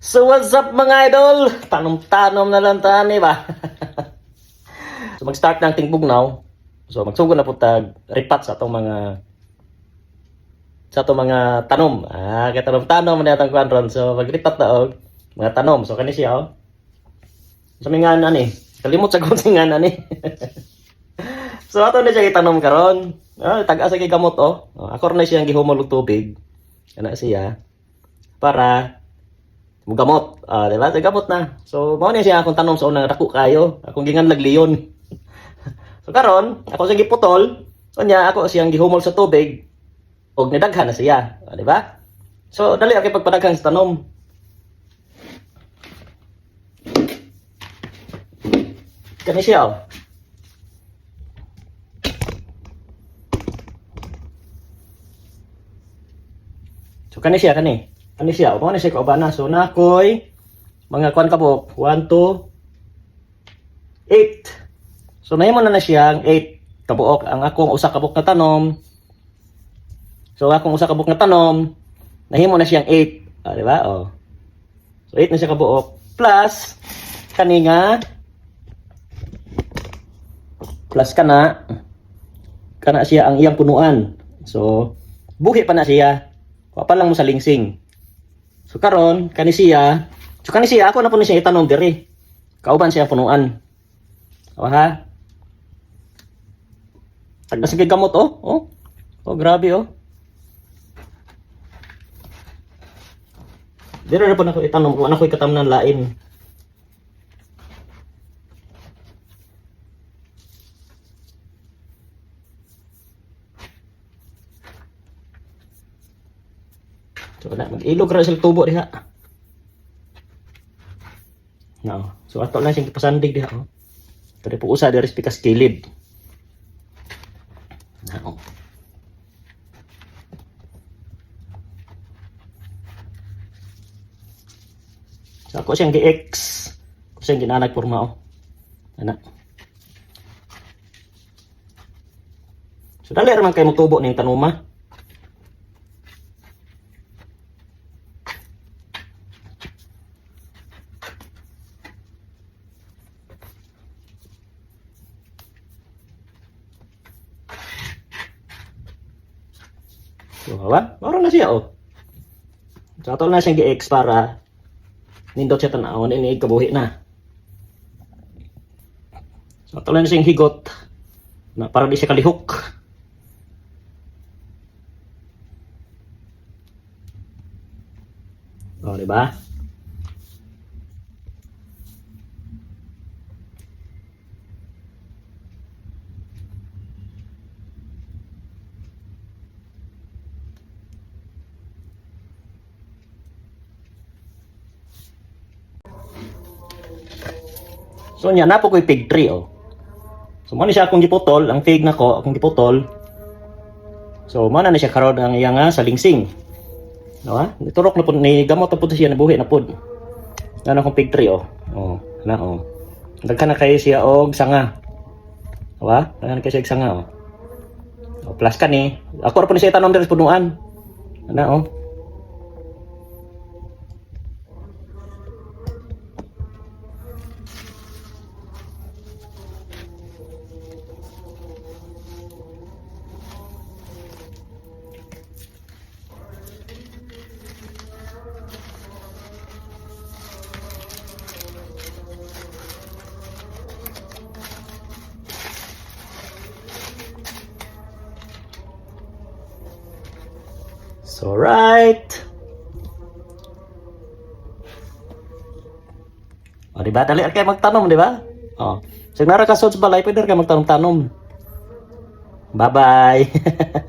So what's up mga idol? Tanom-tanom na lang tani ba? so mag-start ng tingbog now. So magsugod na po tag ripat sa atong mga sa atong mga tanom. Ah, kay tanom-tanom na atong kuan ron. So magripat na og mga tanom. So kani siya oh. Sa mga ani, kalimot sa nga ani. so ato na siya itanom karon. Ah, tag-asa kay gamot oh. oh ako na siyang gihumol og tubig. Kana siya para mugamot. Ah, di ba? Gamot na. So, mao ni siya akong tanom sa unang dako kayo. Akong ginganlag leon. so karon, ako siyang giputol. So niya ako siyang gihumol sa tubig og nidaghan na siya, Ah, di ba? So, dali ako pagpadaghan sa tanom. Kani siya oh. So kani siya kani. Kani siya, mo ni siya kaubana. So na koy mga kwan kabok 1 2 8. So nahimo na na siya ang 8 kabuok ang akong usa kabuk na tanom. So akong usa kabuk na tanom nahimo na siyang 8, ah, di ba? Oh. So 8 na siya kabuok plus kani nga plus kana kana siya ang iyang punuan. So buhi pa na siya. Wa pa lang mo sa lingsing. So karon kani siya, so kani siya ako na po ni siya itanong diri. Kauban siya punuan. Awa ha? Tagda sa gamot oh. Oh. Oh, grabe oh. Dira na po na ko itanong kung ano ko ikatamnan lain. So na mag-ilog ra sila tubo diha. No. So ato lang siyang ipasandig diha oh. Tari po usa diri pikas kilid. No. So ako siyang gi-X. Ako siyang ginanag porma oh. Ana. So dali ra man kay mo tubo ning tanuma. So, hawa? Maro na siya, oh. So, ato na siyang gi-X para nindot siya tanawon, ini kabuhi na. So, ato na siyang higot na para di siya kalihok. Oh, di So nya napo ko'y fig tree oh. So mo siya akong giputol, ang fig nako akong giputol. So mo na siya karon ang iyang nga salingsing. No ha? Niturok na pud ni gamot na pud siya nabuhi na pud. Ano akong fig tree oh. Oh, na oh. Daghan na kayo siya og sanga. Wa? Daghan na kayo siya og sanga oh. Oh, plus ka ni. Ako ra pud siya tanom diri sa punuan. Ana oh. So right. O, di ba? Dali kayo magtanom, di ba? O. So, nara ka sa balay, pwede ka magtanom-tanom. Bye-bye.